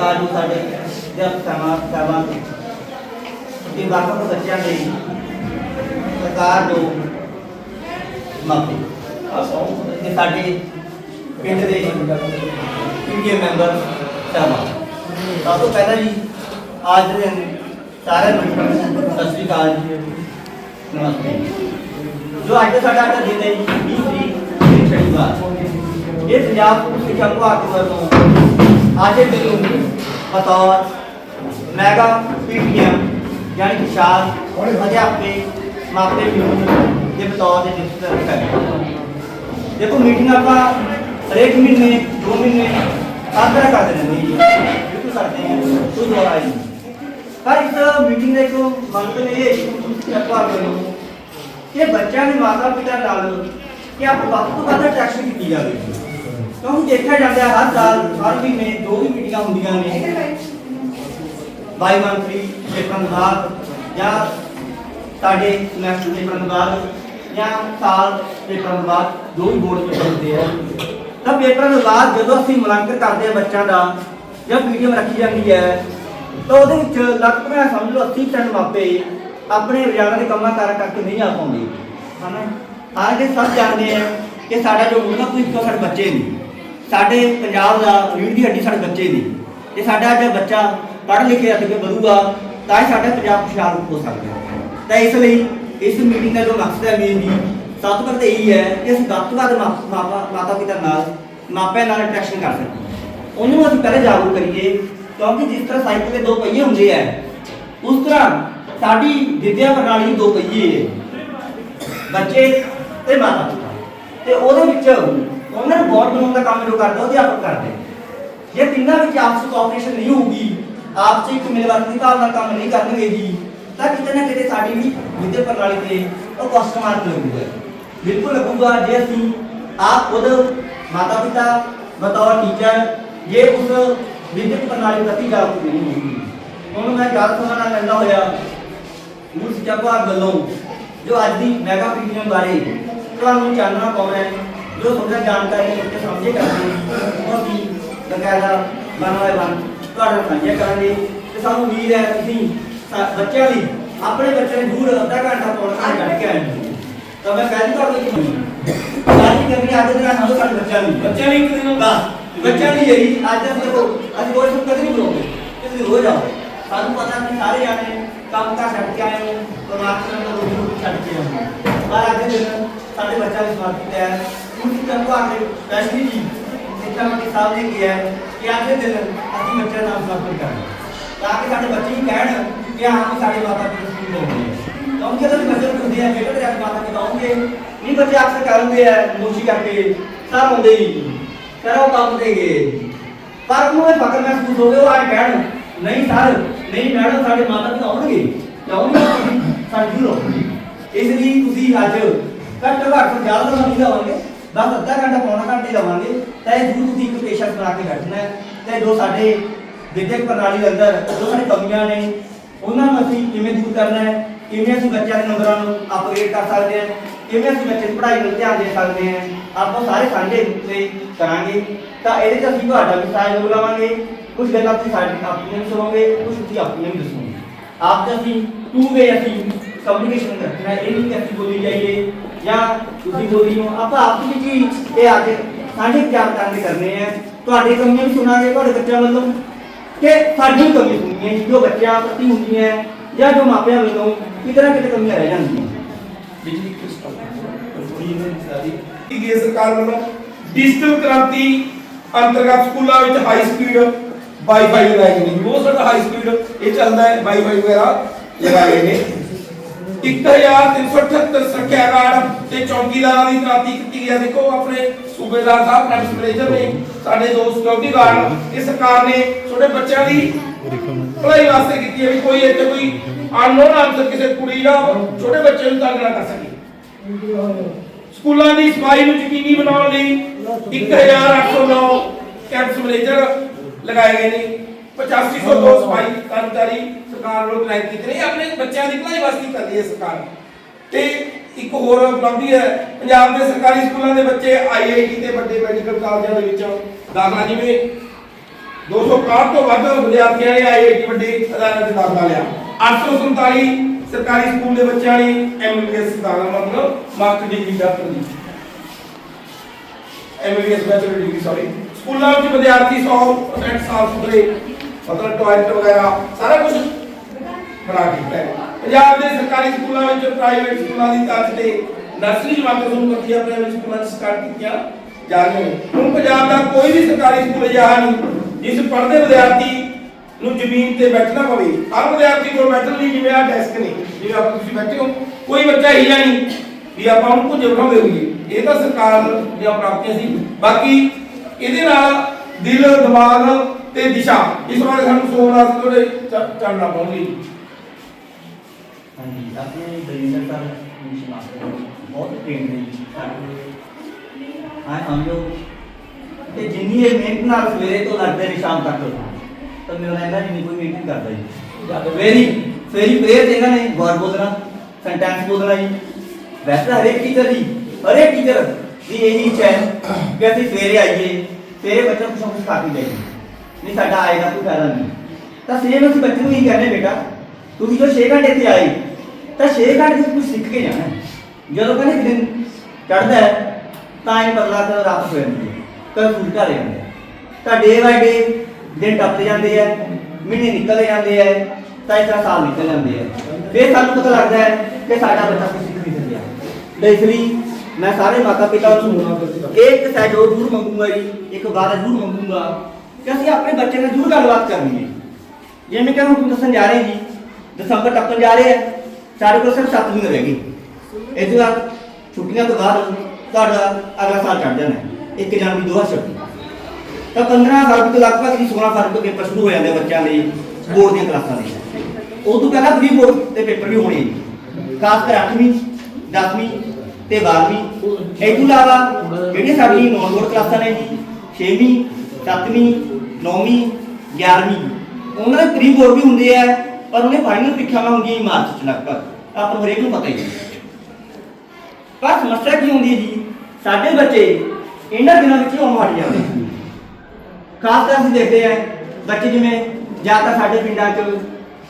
ਸਰਕਾਰ ਨੂੰ ਸਾਡੇ ਜਬ ਸਮਾਂ ਸਮਾਂ ਕਿ ਬਾਕੀ ਬੱਚਿਆਂ ਦੇ ਸਰਕਾਰ ਨੂੰ ਮਾਫੀ। ਤੇ ਸਾਡੇ ਪਿੰਡ ਦੇ ਪੀਡੀਏ ਮੈਂਬਰ ਸਾਹਿਬਾਨ ਸਭ ਤੋਂ ਪਹਿਲਾਂ ਜੀ ਅੱਜ ਦੇ ਦਿਨ ਸਾਰੇ ਬੱਚਿਆਂ ਨੂੰ ਸਤਿ ਸ੍ਰੀ ਅਕਾਲ ਜੀ। ਨਮਸਤੇ। ਜੋ ਅੱਜ ਦਾ ਸਾਡਾ ਅੱਜ ਦਾ ਦਿਨ ਹੈ ਜੀ 20 ਤਰੀਕ ਸ਼ਨੀਵਾਰ। ਇਹ ਪੰਜਾਬ ਸਿੱਖਿਆ ਵਿਭਾਗ ਵੱਲੋਂ ਅੱਜ ਦੇ ਦਿਨ ਨੂੰ ਬਤੌਰ ਮੈਗਾ ਪੀਟੀਐਮ ਯਾਨੀ ਕਿ ਸ਼ਾਲ ਅਧਿਆਪੇ ਮਾਪੇ ਵੀ ਦੇ ਬਤੌਰ ਦੇ ਜਿਸ ਕਰ ਦੇਖੋ ਮੀਟਿੰਗ ਆਪਾਂ ਹਰੇਕ ਮਹੀਨੇ ਦੋ ਮਹੀਨੇ ਆਦਰ ਕਰਦੇ ਰਹਿੰਦੇ ਜੀ ਬਿਲਕੁਲ ਕਰਦੇ ਹਾਂ ਕੋਈ ਦੋ ਆਈ ਨਹੀਂ ਪਰ ਇਸ ਮੀਟਿੰਗ ਦਾ ਇੱਕ ਮੰਤਵ ਇਹ ਹੈ ਕਿ ਆਪਾਂ ਨੂੰ ਕਿ ਬੱਚਿਆਂ ਦੇ ਮਾਤਾ ਪਿਤਾ ਨਾਲ ਕਿ ਕਿਉਂਕਿ ਦੇਖਿਆ ਜਾਂਦਾ ਹੈ ਹਰ ਸਾਲ ਹਰ ਮਹੀਨੇ ਦੋ ਵੀ ਮੀਟਿੰਗਾਂ ਹੁੰਦੀਆਂ ਨੇ। ਬਾਈ ਮੰਥਲੀ ਪੇਪਰ ਵਿਭਾਗ ਜਾਂ ਸਾਡੇ ਸਮੈਸਟਰ ਪੇਪਰ ਵਿਭਾਗ ਜਾਂ ਸਾਲ ਪੇਪਰ ਵਿਭਾਗ ਦੋ ਵੀ ਬੋਰਡ ਪੇਪਰ ਹੁੰਦੇ ਆ। ਤਾਂ ਪੇਪਰ ਵਿਭਾਗ ਜਦੋਂ ਅਸੀਂ ਮੁਲਾਂਕਣ ਕਰਦੇ ਹਾਂ ਬੱਚਿਆਂ ਦਾ ਜਾਂ ਵੀਡੀਓ ਰੱਖੀ ਜਾਂਦੀ ਹੈ ਤਾਂ ਉਹਦੇ ਵਿੱਚ ਲਗਭਗ ਸਮਝ ਲਓ 80% ਮਾਪੇ ਆਪਣੇ ਰੋਜ਼ਾਨਾ ਦੇ ਕੰਮਾਂ ਕਾਰਾਂ ਕਰਕੇ ਨਹੀਂ ਆ ਪਾਉਂਦੇ। ਹਨਾ? ਹਾਲਾਂਕਿ ਸਭ ਜਾਣਦੇ ਆ ਕਿ ਸਾਡਾ ਜੋ ਮੁੱਢਲਾ ਉਹ ਸਾਡੇ ਬੱਚੇ ਨੇ। ਸਾਡੇ ਪੰਜਾਬ ਦਾ ਰੀੜ ਦੀ ਹੱਡੀ ਸਾਡੇ ਬੱਚੇ ਨੇ ਤੇ ਸਾਡਾ ਅੱਜ ਬੱਚਾ ਪੜ੍ਹ ਲਿਖੇ ਅੱਗੇ ਵਧੂਗਾ, ਤਾਂ ਹੀ ਸਾਡਾ ਪੰਜਾਬ ਖੁਸ਼ਹਾਲ ਹੋ ਸਕਦਾ ਹੈ। ਤਾਂ ਇਸ ਲਈ ਇਸ ਮੀਟਿੰਗ ਦਾ ਜੋ ਮਕਸਦ ਹੈ ਮੇਨ ਜੀ ਸਭ ਤੋਂ ਪਹਿਲਾਂ ਤਾਂ ਇਹੀ ਹੈ ਕਿ ਅਸੀਂ ਵੱਧ ਤੋਂ ਵੱਧ ਮਾ- ਮਾਪਾ, ਮਾਤਾ ਪਿਤਾ ਨਾਲ, ਮਾਪਿਆਂ ਨਾਲ ਇੰਟਰੈਕਸ਼ਨ ਕਰ ਸਕੀਏ। ਉਹਨੂੰ ਅਸੀਂ ਪਹਿਲੇ ਜਾਗਰੂਕ ਕਰੀਏ, ਕਿਉਂਕਿ ਜਿਸ ਤਰ੍ਹਾਂ ਸਾਈਕਲ ਦੇ ਦੋ ਪਹੀਏ ਹੁੰਦੇ ਆ, ਉਸ ਤਰ੍ਹਾਂ ਸਾਡੀ ਵਿਦਿਆ ਪ੍ਰਣਾਲੀ ਦੋ ਪਹੀਏ ਬੱਚੇ ਤੇ ਮਾਤਾ ਪਿਤਾ। ਤੇ ਉਹਦੇ ਵਿੱਚ ਉਹਨਾਂ ਨੂੰ ਬੌਂਡ ਬਣਾਉਣ ਦਾ ਕੰਮ ਜੋ ਕਰਦਾ ਉਹ ਅਧਿਆਪਕ ਕਰਦੇ ਜੇ ਤਿੰਨਾਂ ਵਿੱਚ ਆਪਸ ਵਿੱਚ ਕੋਆਪਰੇਸ਼ਨ ਨਹੀਂ ਹੋਊਗੀ, ਆਪਸ ਵਿੱਚ ਇੱਕ ਮਿਲਵਰਤਨ ਦੀ ਨਾਲ ਕੰਮ ਨਹੀਂ ਕਰਨਗੇ ਜੀ, ਤਾਂ ਕਿਤੇ ਨਾ ਕਿਤੇ ਸਾਡੀ ਵੀ ਵਿਦਿਆ ਪ੍ਰਣਾਲੀ ਤੇ ਉਹ ਕਸਟਮਰ ਲੱਗੂਗਾ। ਬਿਲਕੁਲ ਲੱਗੂਗਾ ਜੇ ਅਸੀਂ ਆਪ ਖੁਦ ਮਾਤਾ ਪਿਤਾ ਬਤੌਰ ਟੀਚਰ ਜੇ ਉਸ ਵਿਦਿਅਕ ਪ੍ਰਣਾਲੀ ਪ੍ਰਤੀ ਜਾਗਰੂਕ ਨਹੀਂ ਹੋਊਗੀ। ਹੁਣ ਮੈਂ ਗੱਲ ਸੁਣਨ ਨਾਲ ਲੈਂਦਾ ਹੋਇਆ ਉਸ ਜਗਵਾ ਵੱਲੋਂ ਜੋ ਅੱਜ ਦੀ ਮੈਗਾ ਪੀਡੀਐਮ ਬਾਰੇ ਤੁਹਾਨੂੰ ਚਾਨਣਾ ਪਾਉਣਾ ਹੈ। ਤੁਹਾਡਾ ਜਾਣਕਾਰੀ ਹੈ ਤੇ ਸਮਝੇ ਕਰਦੇ ਉਹ ਵੀ ਬਕਾਇਦਾ ਬਣਵਾਏ ਬਣ ਤੁਹਾਡਾ ਸਾਂਝਾ ਕਰਾਂਗੇ। ਤੇ ਸਾਨੂੰ ਉਮੀਦ ਹੈ ਤੁਸੀਂ ਬੱਚਿਆਂ ਲਈ ਆਪਣੇ ਬੱਚੇ ਨੂੰ ਦੂਰ ਅੱਧਾ ਘੰਟਾ ਪੌਣਾ ਘੰਟਾ ਕੱਢ ਕੇ ਆਏ ਤਾਂ ਮੈਂ ਕਹਿੰਦਾ ਤੁਹਾਨੂੰ ਕਿ ਸਾਡੀ ਅੱਜ ਦੇ ਨਾਲ ਸਾਨੂੰ ਸਾਡੇ ਬੱਚਿਆਂ ਲਈ। ਬੱਚਿਆਂ ਲਈ ਇੱਕ ਦਿਨ ਬਸ ਬੱਚਿਆਂ ਲਈ ਇਹੀ ਅੱਜ ਦੇਖੋ ਅਸੀਂ ਰੋਜ਼ ਨੂੰ ਕਦੇ ਨਹੀਂ ਬੁਲਾਉਂਦੇ ਤੁਸੀਂ ਰੋਜ਼ ਆਓ। ਸਾਨੂੰ ਪਤਾ ਕਿ ਸਾਰੇ ਜਾਣੇ ਕੰਮ ਕਰ ਛੱਡ ਕੇ ਆਏ ਹੋ ਪਰਮਾਤਮਾ ਦਾ ਰੋਟੀ ਛੱਡ ਕੇ ਆਏ ਹੋ ਪਰ ਅੱਜ ਦੇ ਦਿਨ ਸਾਡੇ ਬੱਚਿਆਂ ਦੀ ਸਮਾਪਤੀ ਹੈ। ਉਸ ਦਿਨ ਤੋਂ ਆਗੇ ਸਪੈਸ਼ਲੀ ਜੀ ਸਿੱਖਿਆ ਮੰਤਰੀ ਸਾਹਿਬ ਨੇ ਕਿਹਾ ਹੈ ਕਿ ਅੱਜ ਦੇ ਦਿਨ ਅਸੀਂ ਬੱਚਿਆਂ ਨਾਲ ਸਮਾਪਤ ਕਰਾਂਗੇ। ਤਾਂ ਕਿ ਸਾਡੇ ਬੱਚੇ ਹੀ ਕਹਿਣ ਕਿ ਹਾਂ, ਵੀ ਸਾਡੇ ਮਾਤਾ ਪਿਤਾ ਸਕੂਲ ਲਾਉਂਦੇ ਆ। ਕਿਉਂਕਿ ਜਦੋਂ ਬੱਚੇ ਨੂੰ ਹੁੰਦੇ ਆ ਬੇਟਾ ਤੇਰੇ ਆਪਣੇ ਮਾਤਾ ਪਿਤਾ ਆਉਂਗੇ ਨਹੀਂ ਬੱਚੇ ਅਕਸਰ ਕਰਦੇ ਆ ਮੋਸ਼ੀ ਕਰਕੇ ਸਰ ਆਉਂਦੇ ਹੀ ਕਰੋ ਕੰਮ ਦੇ ਗਏ। ਪਰ ਉਹਨੂੰ ਇਹ ਫਕਰ ਮਹਿਸੂਸ ਹੋਵੇ, ਉਹ ਆਏ ਕਹਿਣ, ਨਹੀਂ ਸਰ, ਨਹੀਂ ਮੈਡਮ, ਸਾਡੇ ਮਾਤਾ ਪਿਤਾ ਆਉਣਗੇ। ਸਾਡੀ ਜ਼ਰੂਰ ਇਸ ਲਈ ਤੁਸੀਂ ਅੱਜ ਘੱਟ ਘੱਟ ਜ਼ਿਆਦਾ ਨਹੀਂ ਲਵਾਂਗੇ ਬਸ ਅੱਧਾ ਘੰਟਾ ਪੌਣਾ ਘੰਟਾ ਹੀ ਲਵਾਂਗੇ, ਤਾਂ ਇਹ ਜ਼ਰੂਰ ਤੁਸੀਂ ਇੱਕ ਪੇਸ਼ੈਂਟ ਬਣਾ ਕੇ ਬੈਠਣਾ ਹੈ। ਤੇ ਜੋ ਸਾਡੇ ਵਿਦਿਅਕ ਪ੍ਰਣਾਲੀ ਦੇ ਅੰਦਰ ਜੋ ਸਾਡੀ ਕਮੀਆਂ ਨੇ, ਉਹਨਾਂ ਨੂੰ ਅਸੀਂ ਕਿਵੇਂ ਦੂਰ ਕਰਨਾ ਹੈ, ਕਿਵੇਂ ਅਸੀਂ ਬੱਚਿਆਂ ਦੇ ਨੰਬਰਾਂ ਨੂੰ ਅਪਗ੍ਰੇਡ ਕਰ ਸਕਦੇ ਹਾਂ, ਕਿਵੇਂ ਅਸੀਂ ਬੱਚੇ ਦੀ ਪੜ੍ਹਾਈ ਵੱਲ ਧਿਆਨ ਦੇ ਸਕਦੇ ਹਾਂ, ਆਪਾਂ ਸਾਰੇ ਸਾਂਝੇ ਰੂਪ ਤੇ ਕਰਾਂਗੇ। ਤਾਂ ਇਹਦੇ 'ਚ ਅਸੀਂ ਤੁਹਾਡਾ ਵੀ ਸਹਿਯੋਗ ਲਵਾਂਗੇ। ਕੁਝ ਗੱਲਾਂ ਤੁਸੀਂ ਸਾਡੀ ਆਪਣੀਆਂ ਵੀ ਸੁਣੋਗੇ, ਕੁਝ ਤੁਸੀਂ ਆਪਣੀਆਂ ਵੀ ਦੱਸੋਗੇ। ਆਪ ਤੇ ਅਸੀਂ ਟੂ ਵੇ ਅਸੀਂ ਕਮਿਊਨੀਕੇਸ਼ਨ ਰੱਖਣਾ ਇਹ ਨਹੀਂ ਕਿ ਅਸੀਂ ਬੋਲੀ ਜਾਈਏ ਜਾਂ ਤੁਸੀਂ ਬੋਲੀ ਹੋ ਆਪਾਂ ਆਪ ਵਿੱਚ ਹੀ ਇਹ ਅੱਜ ਸਾਂਝੇ ਵਿਚਾਰ ਕਰਨ ਕਰਨੇ ਆ। ਤੁਹਾਡੇ ਕਮੀਆਂ ਵੀ ਸੁਣਾਂਗੇ ਤੁਹਾਡੇ ਬੱਚਿਆਂ ਵੱਲੋਂ। ਕਿ ਸਾਡੀ ਕਮੀ ਹੁੰਦੀਆਂ ਜੀ, ਜੋ ਬੱਚਿਆਂ ਪ੍ਰਤੀ ਹੁੰਦੀਆਂ ਹੈ, ਜਾਂ ਜੋ ਮਾਪਿਆਂ ਵੱਲੋਂ ਕਿਤੇ ਨਾ ਕਿਤੇ ਕਮੀਆਂ ਰਹਿ ਜਾਂਦੀਆਂ। ਬਿਜਲੀ ਕ੍ਰਿਸਟਲ ਥੋੜੀ ਜਿਹੀ ਸਾਰੀ ਇਹ ਸਰਕਾਰ ਵੱਲੋਂ? ਡਿਜੀਟਲ ਕ੍ਰਾਂਤੀ ਅੰਤਰਗਤ ਸਕੂਲਾਂ ਵਿੱਚ ਹਾਈ ਸਪੀਡ ਵਾਈਫਾਈ ਗਏ ਨੇ ਉਹ ਸਾਡਾ ਹਾਈ ਸਪੀਡ ਇਹ ਚੱਲਦਾ ਹੈ ਵਾਈਫਾਈ ਵਗੈਰਾ ਲਗਾਏ ਗਏ। ਨੇ 1378 ਸੰਖਿਆ ਕਾਰਡ ਤੇ ਚੌਕੀਦਾਰਾਂ ਦੀ ਤਨਾਤੀ ਕੀਤੀ ਹੈ। ਦੇਖੋ, ਆਪਣੇ ਸੂਬੇਦਾਰ ਸਾਹਿਬ ਪ੍ਰਾਈਮ ਮੈਨੇਜਰ ਨੇ, ਸਾਡੇ ਦੋ ਸਿਕਿਉਰਿਟੀ ਗਾਰਡ ਇਹ ਸਰਕਾਰ ਨੇ ਛੋਟੇ ਬੱਚਿਆਂ ਦੀ ਭਲਾਈ ਵਾਸਤੇ ਕੀਤੀ ਹੈ ਵੀ ਕੋਈ ਇੱਥੇ ਕੋਈ ਅਨਨੋਨ ਆਨਸਰ ਕਿਸੇ ਕੁੜੀ ਜਾਂ ਛੋਟੇ ਬੱਚੇ ਨੂੰ ਤੰਗ ਨਾ ਕਰ ਸਕੇ। ਸਕੂਲਾਂ ਦੀ ਸਫ਼ਾਈ ਨੂੰ ਯਕੀਨੀ ਬਣਾਉਣ ਲਈ 1809 ਕੈਂਪਸ ਮੈਨੇਜਰ ਲਗਾਏ ਗਏ ਨੇ। 8502 ਸਫ਼ਾਈ ਕਰਮਚਾਰੀ ਸਰਕਾਰ ਵੱਲੋਂ ਟ੍ਰੈਕ ਕੀਤੇ ਨੇ ਆਪਣੇ ਬੱਚਿਆਂ ਦੀ ਭਲਾਈ ਵਾਸਤੇ ਕਰ ਰਹੀ ਹੈ ਸਰਕਾਰ। ਤੇ ਇੱਕ ਹੋਰ ਉਪਲਬਧੀ ਹੈ, ਪੰਜਾਬ ਦੇ ਸਰਕਾਰੀ ਸਕੂਲਾਂ ਦੇ ਬੱਚੇ ਆਈਆਈਟੀ ਤੇ ਵੱਡੇ ਮੈਡੀਕਲ ਕਾਲਜਾਂ ਦੇ ਵਿੱਚ ਦਾਖਲਾ ਜਿਵੇਂ 261 ਤੋਂ ਵੱਧ ਵਿਦਿਆਰਥੀਆਂ ਨੇ ਆਈਆਈਟੀ ਵੱਡੀ ਅਦਾਲਤ ਵਿੱਚ ਦਾਖਲਾ ਲਿਆ। 847 ਸਰਕਾਰੀ ਸਕੂਲ ਦੇ ਬੱਚਿਆਂ ਨੇ ਐਮਬੀਬੀਐਸ ਦਾਖਲਾ ਮਤਲਬ ਮਾਸਟਰ ਡਿਗਰੀ ਡਾਕਟਰ ਦੀ ਐਮਬੀਬੀਐਸ ਬੈਚਲਰ ਡਿਗਰੀ ਸੌਰੀ ਸਕੂਲਾਂ ਵਿੱਚ ਵਿਦਿਆਰਥੀ 100% ਸਾਫ਼ ਸੁਥਰੇ ਮਤਲਬ ਟਾਇਲਟ ਵਗੈਰਾ, ਸਾਰਾ ਕੁਝ ਬਣਾ ਕੇ ਹੈ। ਪੰਜਾਬ ਦੇ ਸਰਕਾਰੀ ਸਕੂਲਾਂ ਵਿੱਚ ਪ੍ਰਾਈਵੇਟ ਸਕੂਲਾਂ ਦੀ ਤਰ੍ਹਾਂ ਤੇ ਨਰਸਰੀ ਜਮਾਤਾਂ ਸ਼ੁਰੂ ਕਰਤੀਆਂ ਪ੍ਰਾਈਵੇਟ ਸਕੂਲਾਂ 'ਚ ਸਟਾਰਟ ਕੀਤੀਆਂ ਜਾ ਰਹੀਆਂ ਹੁਣ ਪੰਜਾਬ ਦਾ ਕੋਈ ਵੀ ਸਰਕਾਰੀ ਸਕੂਲ ਅਜਿਹਾ ਨਹੀਂ, ਜਿਸ ਪੜ੍ਹਦੇ ਵਿਦਿਆਰਥੀ ਨੂੰ ਜ਼ਮੀਨ ਤੇ ਬੈਠਣਾ ਪਵੇ। ਹਰ ਵਿਦਿਆਰਥੀ ਕੋਲ ਬੈਠਣ ਲਈ ਜਿਵੇਂ ਆ ਡੈਸਕ ਨੇ, ਜਿਵੇਂ ਆਪਾਂ ਤੁਸੀਂ ਬੈਠੇ ਹੋ, ਕੋਈ ਬੱਚਾ ਹੀ ਨਹੀਂ ਵੀ ਆਪਾਂ ਉਹਨੂੰ ਕੁਝ ਬਣਾਉਂਦੇ ਹੋਈਏ ਇਹ ਤਾਂ ਸਰਕਾਰ ਦੀਆਂ ਪ੍ਰਾਪਤੀਆਂ ਸੀ। ਬਾਕੀ ਇਹਦੇ ਨਾਲ ਦਿਲ, ਦਿਮਾਗ ਤੇ ਦਿਸ਼ਾ, ਇਸ ਬਾਰੇ ਸਾਨੂੰ ਸੋਮਨਾਥ ਥੋੜੇ ਚੜਨਾ ਪਊਗੀ। ਹਾਂਜੀ ਆਪਣੇ ਬਰਿੰਦਰ ਸਰ ਨਿਸ਼ਾ ਬਹੁਤ ਟ੍ਰੇਨਡ ਨੇ ਜੀ ਸਾਡੇ ਹਾਂ ਹਮ ਲੋਗ ਤੇ ਜਿੰਨੀ ਇਹ ਮਿਹਨਤ ਨਾਲ ਸਵੇਰੇ ਤੋਂ ਲੱਗਦੇ ਨੇ ਸ਼ਾਮ ਤੱਕ। ਤਾਂ ਮੈਨੂੰ ਲੱਗਦਾ ਜਿੰਨੀ ਕੋਈ ਮਿਹਨਤ ਨਹੀਂ ਕਰਦਾ ਜੀ। ਵੈਰੀ ਫੇਰੀ ਪ੍ਰੇਅਰ ਇਹਨਾਂ ਨੇ ਵਰਡ ਬੋਲਣਾ ਸੈਂਟੈਂਸ ਬੋਲਣਾ ਜੀ। ਵੈਸੇ ਤਾਂ ਹਰੇਕ ਟੀਚਰ ਜੀ ਹਰੇਕ ਟੀਚਰ ਦੀ ਇਹੀ ਇੱਛਾ ਹੈ ਕਿ ਅਸੀਂ ਸਵੇਰੇ ਆਈਏ ਸਵੇਰੇ ਬੱਚਿਆਂ ਨੂੰ ਕੁਛ ਨਾ ਕੁਛ ਖਾ ਕੇ ਜਾਈਏ। ਨਹੀਂ ਸਾਡਾ ਆਏਗਾ ਕੋਈ ਫਾਇਦਾ ਨਹੀਂ। ਤਾਂ ਸੇਮ ਅਸੀਂ ਬੱਚੇ ਨੂੰ ਇਹੀ ਕਹਿੰਦੇ ਬੇਟਾ ਤੁਸੀਂ ਜੋ 6 ਘੰਟੇ ਇੱਥੇ ਆਏ ਤਾਂ 6 ਘੰਟੇ ਤੁਸੀਂ ਕੁਝ ਸਿੱਖ ਕੇ ਜਾਣਾ ਹੈ। ਜਦੋਂ ਕਹਿੰਦੇ ਦਿਨ ਚੜ੍ਹਦਾ ਹੈ, ਤਾਂ ਇਹ ਬਦਲਾ ਕਰ ਰਾਤ ਹੋ ਜਾਂਦੀ ਹੈ ਕਦ ਸੂਰਜ ਢਲ ਜਾਂਦਾ ਹੈ। ਤਾਂ ਡੇ ਬਾਏ ਡੇ ਦਿਨ ਟੱਪਦੇ ਜਾਂਦੇ ਆ, ਮਹੀਨੇ ਨਿਕਲਦੇ ਜਾਂਦੇ ਆ, ਤਾਂ ਇਸ ਤਰ੍ਹਾਂ ਸਾਲ ਨਿਕਲ ਜਾਂਦੇ ਆ ਫਿਰ ਸਾਨੂੰ ਪਤਾ ਲੱਗਦਾ ਹੈ ਕਿ ਸਾਡਾ ਬੱਚਾ ਕੁਝ ਸਿੱਖ ਨਹੀਂ ਸਕਿਆ ਤਾਂ ਇਸ ਲਈ ਮੈਂ ਸਾਰੇ ਮਾਤਾ ਪਿਤਾ ਨੂੰ ਇੱਕ ਸਹਿਯੋਗ ਜ਼ਰੂਰ ਮੰਗੂੰਗਾ ਜੀ, ਇੱਕ ਵਾਅਦਾ ਜ਼ਰੂਰ ਮੰਗੂੰਗਾ ਕਿ ਅਸੀਂ ਆਪਣੇ ਬੱਚੇ ਨਾਲ ਜ਼ਰੂਰ ਗੱਲਬਾਤ ਕਰਨੀ ਹੈ ਜਿਵੇਂ ਕਿ ਹੁਣ ਤੁਹਾਨੂੰ ਦੱਸਣ ਜਾ ਰਹੇ ਜੀ, ਦਸੰਬਰ ਟੱਪਣ ਜਾ ਰਹੇ ਹੈ ਸਾਡੇ ਕੋਲ ਸਿਰਫ 7 ਮਹੀਨੇ ਰਹਿ ਗਏ। ਇਹਦੇ ਬਾਅਦ ਛੁੱਟੀਆਂ ਤੋਂ ਬਾਅਦ ਤੁਹਾਡਾ ਅਗਲਾ ਸਾਲ ਚੜ ਜਾਣਾ ਹੈ। ਇੱਕ ਜਨਵਰੀ 2026 ਤਾਂ 15 ਫਰਵਰੀ ਤੋਂ ਲਗਭਗ ਜੀ 16 ਫਰਵਰੀ ਤੋਂ ਪੇਪਰ ਸ਼ੁਰੂ ਹੋ ਜਾਂਦੇ ਬੱਚਿਆਂ ਦੇ ਬੋਰਡ ਦੀਆਂ ਕਲਾਸਾਂ ਦੇ ਉਹ ਤੋਂ ਪਹਿਲਾਂ ਪ੍ਰੀ ਬੋਰਡ ਦੇ ਪੇਪਰ ਵੀ ਹੋਣੇ ਜੀ। ਖਾਸ ਕਰ 8ਵੀਂ 10ਵੀਂ ਤੇ 12ਵੀਂ ਇਹ ਤੋਂ ਇਲਾਵਾ ਜਿਹੜੀਆਂ ਸਾਡੀ ਨੌਨ ਬੋਰਡ ਕਲਾਸਾਂ ਨੇ ਜੀ 6ਵੀਂ 7ਵੀਂ 9ਵੀਂ 11ਵੀਂ ਉਹਨਾਂ ਦੇ ਪ੍ਰੀ ਬੋਰਡ ਵੀ ਹੁੰਦੇ ਆ। ਪਰ ਉਹਨੇ ਫਾਈਨਲ ਪ੍ਰੀਖਿਆਵਾਂ ਹੁੰਦੀਆਂ ਮਾਰਚ ਚ ਲਗਭਗ। ਆਪਾਂ ਨੂੰ ਹਰੇਕ ਨੂੰ ਪਤਾ ਹੀ ਹੈ। ਪਰ ਸਮੱਸਿਆ ਕੀ ਹੁੰਦੀ ਹੈ ਜੀ? ਸਾਡੇ ਬੱਚੇ ਇਹਨਾਂ ਦਿਨਾਂ ਵਿੱਚ ਹੀ ਆਉਣ ਹਟ ਜਾਂਦੇ ਨੇ ਖਾਸ ਕਰ ਅਸੀਂ ਦੇਖਦੇ ਆ ਬੱਚੇ ਜਿਵੇਂ ਜਾਂ ਤਾਂ ਸਾਡੇ ਪਿੰਡਾਂ 'ਚ